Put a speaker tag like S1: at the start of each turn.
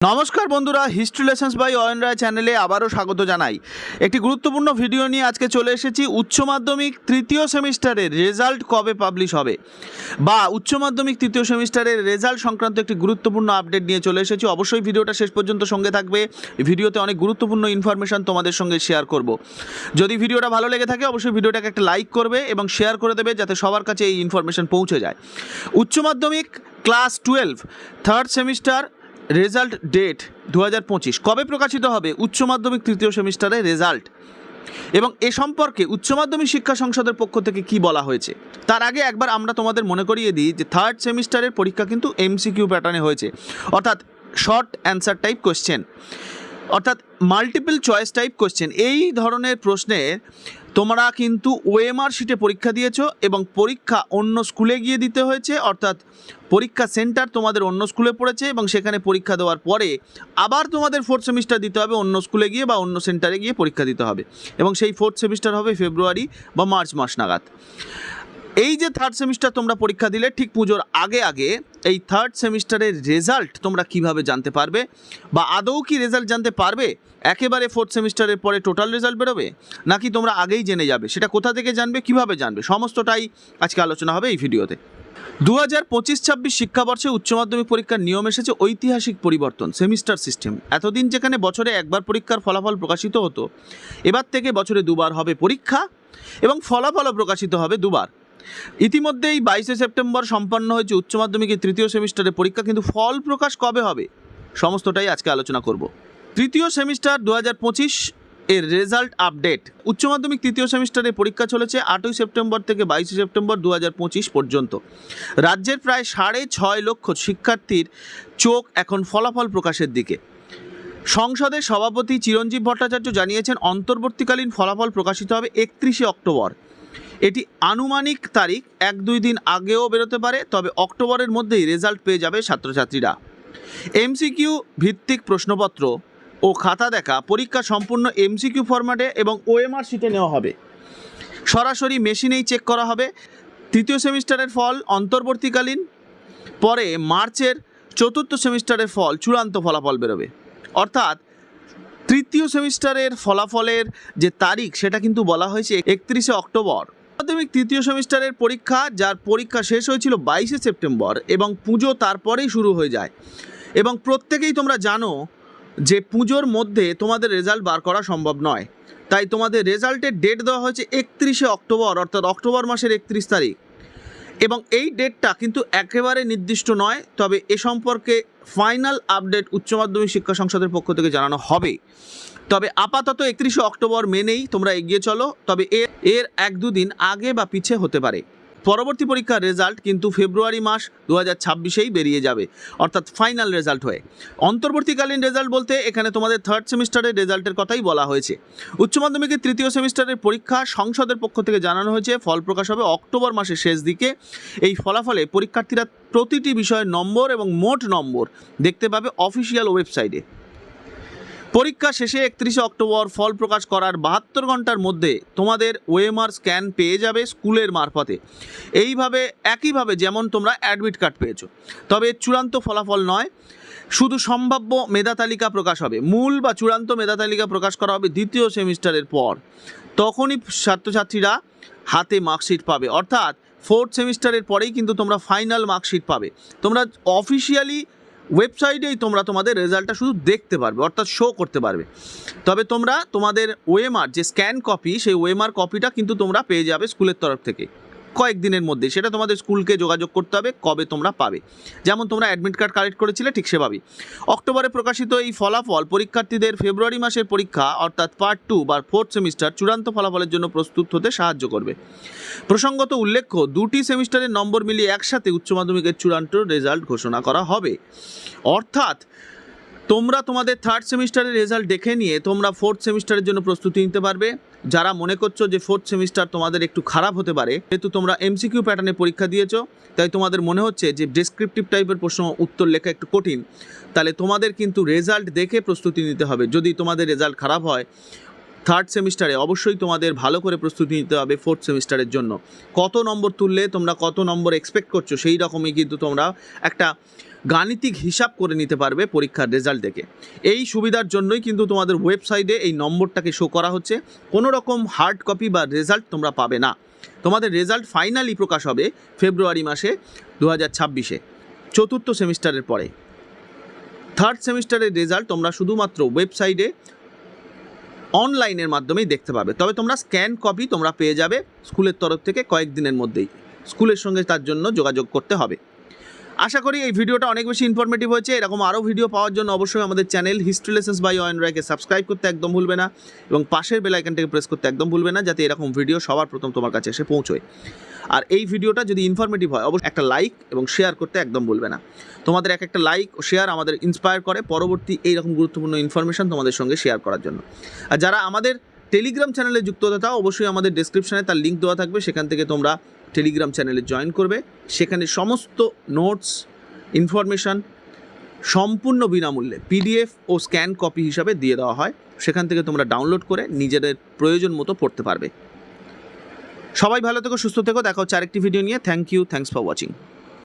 S1: নমস্কার বন্ধুরা history lessons by Ayan Roy চ্যানেলে আবারও স্বাগত জানাই। একটি গুরুত্বপূর্ণ ভিডিও নিয়ে আজকে চলে এসেছি উচ্চ মাধ্যমিক তৃতীয় সেমিস্টারের রেজাল্ট কবে পাবলিশ হবে? বা উচ্চ মাধ্যমিক তৃতীয় সেমিস্টারের রেজাল্ট সংক্রান্ত একটি গুরুত্বপূর্ণ আপডেট নিয়ে চলে এসেছি। অবশ্যই ভিডিওটা শেষ পর্যন্ত সঙ্গে থাকবে। ভিডিওতে অনেক গুরুত্বপূর্ণ ইনফরমেশন তোমাদের সঙ্গে শেয়ার করব। যদি ভিডিওটা ভালো লেগে থাকে, অবশ্যই ভিডিওটাকে একটা লাইক করবে এবং শেয়ার করে দেবে যাতে সবার কাছে এই ইনফরমেশন পৌঁছে যায়। উচ্চ মাধ্যমিক class twelve third semester result date দু হাজার পঁচিশ কবে প্রকাশিত হবে? উচ্চ মাধ্যমিক তৃতীয় সেমিস্টারের রেজাল্ট। এবং এ সম্পর্কে উচ্চ মাধ্যমিক শিক্ষা সংসদের পক্ষ থেকে কি বলা হয়েছে? তার আগে একবার আমরা তোমাদের মনে করিয়ে দিই যে থার্ড সেমিস্টারের পরীক্ষা কিন্তু এমসিকিউ প্যাটার্নে হয়েছে। অর্থাৎ শর্ট অ্যান্সার টাইপ কোশ্চেন অর্থাৎ মাল্টিপল চয়েস টাইপ কোশ্চেন এই ধরনের প্রশ্নের তোমরা কিন্তু ওএমআর শিটে পরীক্ষা দিয়েছ এবং পরীক্ষা অন্য স্কুলে গিয়ে দিতে হয়েছে, অর্থাৎ পরীক্ষা সেন্টার তোমাদের অন্য স্কুলে পড়েছে এবং সেখানে পরীক্ষা দেওয়ার পরে আবার তোমাদের ফোর্থ সেমিস্টার দিতে হবে, অন্য স্কুলে গিয়ে বা অন্য সেন্টারে গিয়ে পরীক্ষা দিতে হবে। এবং সেই ফোর্থ সেমিস্টার হবে ফেব্রুয়ারি বা মার্চ মাস নাগাদ। এই যে থার্ড সেমিস্টার তোমরা পরীক্ষা দিলে, ঠিক পুজোর আগে আগে এই থার্ড সেমিস্টারের রেজাল্ট তোমরা কীভাবে জানতে পারবে? বা আদৌ কি রেজাল্ট জানতে পারবে? একেবারে ফোর্থ সেমিস্টারের পরে টোটাল রেজাল্ট বেরোবে? নাকি তোমরা আগেই জেনে যাবে? সেটা কোথা থেকে জানবে? কীভাবে জানবে? সমস্তটাই আজকে আলোচনা হবে এই ভিডিওতে। দু হাজার পঁচিশ ছাব্বিশ শিক্ষাবর্ষে উচ্চ মাধ্যমিক পরীক্ষার নিয়ম এসেছে ঐতিহাসিক পরিবর্তন সেমিস্টার সিস্টেম এতদিন যেখানে বছরে একবার পরীক্ষার ফলাফল প্রকাশিত হতো, এবার থেকে বছরে দুবার হবে পরীক্ষা এবং ফলাফলও প্রকাশিত হবে দুবার। ইতিমধ্যেই বাইশে সেপ্টেম্বর সম্পন্ন হয়েছে উচ্চ মাধ্যমিকের তৃতীয় সেমিস্টারের পরীক্ষা, কিন্তু ফল প্রকাশ কবে হবে? সমস্তটাই আজকে আলোচনা করব। তৃতীয় সেমিস্টার দু হাজার পঁচিশ এর রেজাল্ট আপডেট। উচ্চ মাধ্যমিক তৃতীয় সেমিস্টারের পরীক্ষা চলেছে আটই সেপ্টেম্বর থেকে বাইশে সেপ্টেম্বর দু হাজার পঁচিশ পর্যন্ত। রাজ্যের প্রায় সাড়ে ছয় লক্ষ শিক্ষার্থীর চোখ এখন ফলাফল প্রকাশের দিকে। সংসদের সভাপতি চিরঞ্জীব ভট্টাচার্য জানিয়েছেন, অন্তর্বর্তীকালীন ফলাফল প্রকাশিত হবে একত্রিশে অক্টোবর। এটি আনুমানিক তারিখ, এক দুই দিন আগেও বেরোতে পারে, তবে অক্টোবরের মধ্যেই রেজাল্ট পেয়ে যাবে ছাত্রছাত্রীরা। এমসিকিউ ভিত্তিক প্রশ্নপত্র ও খাতা দেখা, পরীক্ষা সম্পূর্ণ এমসিকিউ ফরম্যাটে এবং ওএমআর শিটে নেওয়া হবে। সরাসরি মেশিনেই চেক করা হবে। তৃতীয় সেমিস্টারের ফল অন্তর্বর্তীকালীন, পরে মার্চের চতুর্থ সেমিস্টারের ফল চূড়ান্ত ফলাফল বেরোবে। অর্থাৎ তৃতীয় সেমিস্টারের ফলাফলের যে তারিখ, সেটা কিন্তু বলা হয়েছে একত্রিশে অক্টোবর। মাধ্যমিক তৃতীয় সেমিস্টারের পরীক্ষা, যার পরীক্ষা শেষ হয়েছিল বাইশে সেপ্টেম্বর এবং পুজো তারপরেই শুরু হয়ে যায়। এবং প্রত্যেকেই তোমরা জানো যে পুজোর মধ্যে তোমাদের রেজাল্ট বার করা সম্ভব নয়। তাই তোমাদের রেজাল্টের ডেট দেওয়া হয়েছে একত্রিশে অক্টোবর, অর্থাৎ অক্টোবর মাসের একত্রিশ তারিখ। এবং এই ডেটটা কিন্তু একেবারে নির্দিষ্ট নয়, তবে এ সম্পর্কে ফাইনাল আপডেট উচ্চ মাধ্যমিক শিক্ষা সংসদের পক্ষ থেকে জানানো হবে। তবে আপাতত একত্রিশে অক্টোবর মেনেই তোমরা এগিয়ে চলো, তবে এর এর এক দুদিন আগে বা পিছে হতে পারে। পরবর্তী পরীক্ষার রেজাল্ট কিন্তু ফেব্রুয়ারি মাস দু হাজার ছাব্বিশেই বেরিয়ে যাবে, অর্থাৎ ফাইনাল রেজাল্ট হয়ে। অন্তর্বর্তীকালীন রেজাল্ট বলতে এখানে তোমাদের থার্ড সেমিস্টারের রেজাল্টের কথাই বলা হয়েছে। উচ্চ মাধ্যমিকের তৃতীয় সেমিস্টারের পরীক্ষা সংসদের পক্ষ থেকে জানানো হয়েছে, ফল প্রকাশ হবে অক্টোবর মাসের শেষ দিকে। এই ফলাফলে পরীক্ষার্থীরা প্রতিটি বিষয়ের নম্বর এবং মোট নম্বর দেখতে পাবে অফিসিয়াল ওয়েবসাইটে পরীক্ষা শেষে একত্রিশে অক্টোবর ফল প্রকাশ করার বাহাত্তর ঘণ্টার মধ্যে তোমাদের ওএমআর স্ক্যান পেয়ে যাবে স্কুলের মারফতে। এইভাবে, একইভাবে যেমন তোমরা অ্যাডমিট কার্ড পেয়েছ। তবে চূড়ান্ত ফলাফল নয়, শুধু সম্ভাব্য মেধা তালিকা প্রকাশ হবে। মূল বা চূড়ান্ত মেধা তালিকা প্রকাশ করা হবে দ্বিতীয় সেমিস্টারের পর। তখনই ছাত্রছাত্রীরা হাতে মার্কশিট পাবে। অর্থাৎ ফোর্থ সেমিস্টারের পরেই কিন্তু তোমরা ফাইনাল মার্কশিট পাবে। তোমরা অফিসিয়ালি ওয়েবসাইটেই তোমরা তোমাদের রেজাল্টটা শুধু দেখতে পারবে, অর্থাৎ শো করতে পারবে। তবে তোমরা তোমাদের ওএমআর যে স্ক্যান কপি সেই ওএমআর কপিটা কিন্তু তোমরা পেয়ে যাবে স্কুলের তরফ থেকে। কয়েকদিনের মধ্যে সেটা তোমাদের স্কুলকে যোগাযোগ করতে হবে, কবে তোমরা পাবে। যেমন তোমরা অ্যাডমিট কার্ড কালেক্ট করেছিলে, ঠিক সেভাবেই। অক্টোবরে প্রকাশিত এই ফলাফল পরীক্ষার্থীদের ফেব্রুয়ারি মাসের পরীক্ষা, অর্থাৎ পার্ট টু বা ফোর্থ সেমিস্টার চূড়ান্ত ফলাফলের জন্য প্রস্তুত হতে সাহায্য করবে। প্রসঙ্গত উল্লেখ্য, দুটি সেমিস্টারের নম্বর মিলিয়ে একসাথে উচ্চ মাধ্যমিকের চূড়ান্ত রেজাল্ট ঘোষণা করা হবে। অর্থাৎ, তোমরা তোমাদের থার্ড সেমিস্টারের রেজাল্ট দেখে নিয়ে তোমরা ফোর্থ সেমিস্টারের জন্য প্রস্তুতি নিতে পারবে। যারা মনে করছ যে ফোর্থ সেমিস্টার তোমাদের একটু খারাপ হতে পারে, যেহেতু তোমরা এমসিকিউ প্যাটার্নে পরীক্ষা দিয়েছ, তাই তোমাদের মনে হচ্ছে যে ডেসক্রিপটিভ টাইপের প্রশ্ন উত্তর লেখা একটু কঠিন, তাহলে তোমাদের কিন্তু রেজাল্ট দেখে প্রস্তুতি নিতে হবে। যদি তোমাদের রেজাল্ট খারাপ হয় থার্ড সেমিস্টারে অবশ্যই তোমাদের ভালো করে প্রস্তুতি নিতে হবে ফোর্থ সেমিস্টারের জন্য। কত নম্বর তুললে তোমরা কত নম্বর এক্সপেক্ট করছ, সেই রকমই কিন্তু তোমরা একটা গাণিতিক হিসাব করে নিতে পারবে পরীক্ষার রেজাল্ট দেখে। এই সুবিধার জন্যই কিন্তু তোমাদের ওয়েবসাইটে এই নম্বরটাকে শো করা হচ্ছে। কোনো রকম হার্ড কপি বা রেজাল্ট তোমরা পাবে না। তোমাদের রেজাল্ট ফাইনালি প্রকাশ হবে ফেব্রুয়ারি মাসে দু হাজার ছাব্বিশে, চতুর্থ সেমিস্টারের পরে। থার্ড সেমিস্টারের রেজাল্ট তোমরা শুধুমাত্র ওয়েবসাইটে অনলাইনের মাধ্যমেই দেখতে পাবে। তবে তোমরা স্ক্যান কপি তোমরা পেয়ে যাবে স্কুলের তরফ থেকে কয়েকদিনের মধ্যেই। স্কুলের সঙ্গে তার জন্য যোগাযোগ করতে হবে। আশা করি এই ভিডিওটা অনেক বেশি ইনফরমেটিভ হয়েছে। এরকম আরও ভিডিও পাওয়ার জন্য অবশ্যই আমাদের channel history lessons by Ayan রায়কে সাবস্ক্রাইব করতে একদম ভুলবে না এবং পাশের বেল আইকনটাকে প্রেস করতে একদম ভুলবে না যাতে এরকম ভিডিও সবার প্রথম তোমার কাছে এসে পৌঁছয়। আর এই ভিডিওটা যদি ইনফরমেটিভ হয়, অবশ্যই একটা লাইক এবং শেয়ার করতে একদম ভুলবে না। তোমাদের এক একটা লাইক ও শেয়ার আমাদের ইন্সপায়ার করে পরবর্তী এইরকম গুরুত্বপূর্ণ ইনফরমেশন তোমাদের সঙ্গে শেয়ার করার জন্য। আর যারা আমাদের টেলিগ্রাম চ্যানেলে যুক্ত হতে চাও, অবশ্যই আমাদের ডেসক্রিপশনে তার লিঙ্ক দেওয়া থাকবে। সেখান থেকে তোমরা টেলিগ্রাম চ্যানেলে জয়েন করবে। সেখানে সমস্ত নোটস, ইনফরমেশান সম্পূর্ণ বিনামূল্যে পিডিএফ ও স্ক্যান কপি হিসাবে দিয়ে দেওয়া হয়। সেখান থেকে তোমরা ডাউনলোড করে নিজেদের প্রয়োজন মতো পড়তে পারবে। সবাই ভালো থেকো, সুস্থ থেকো। দেখা হচ্ছে আরেকটি ভিডিও নিয়ে। Thank you thanks for watching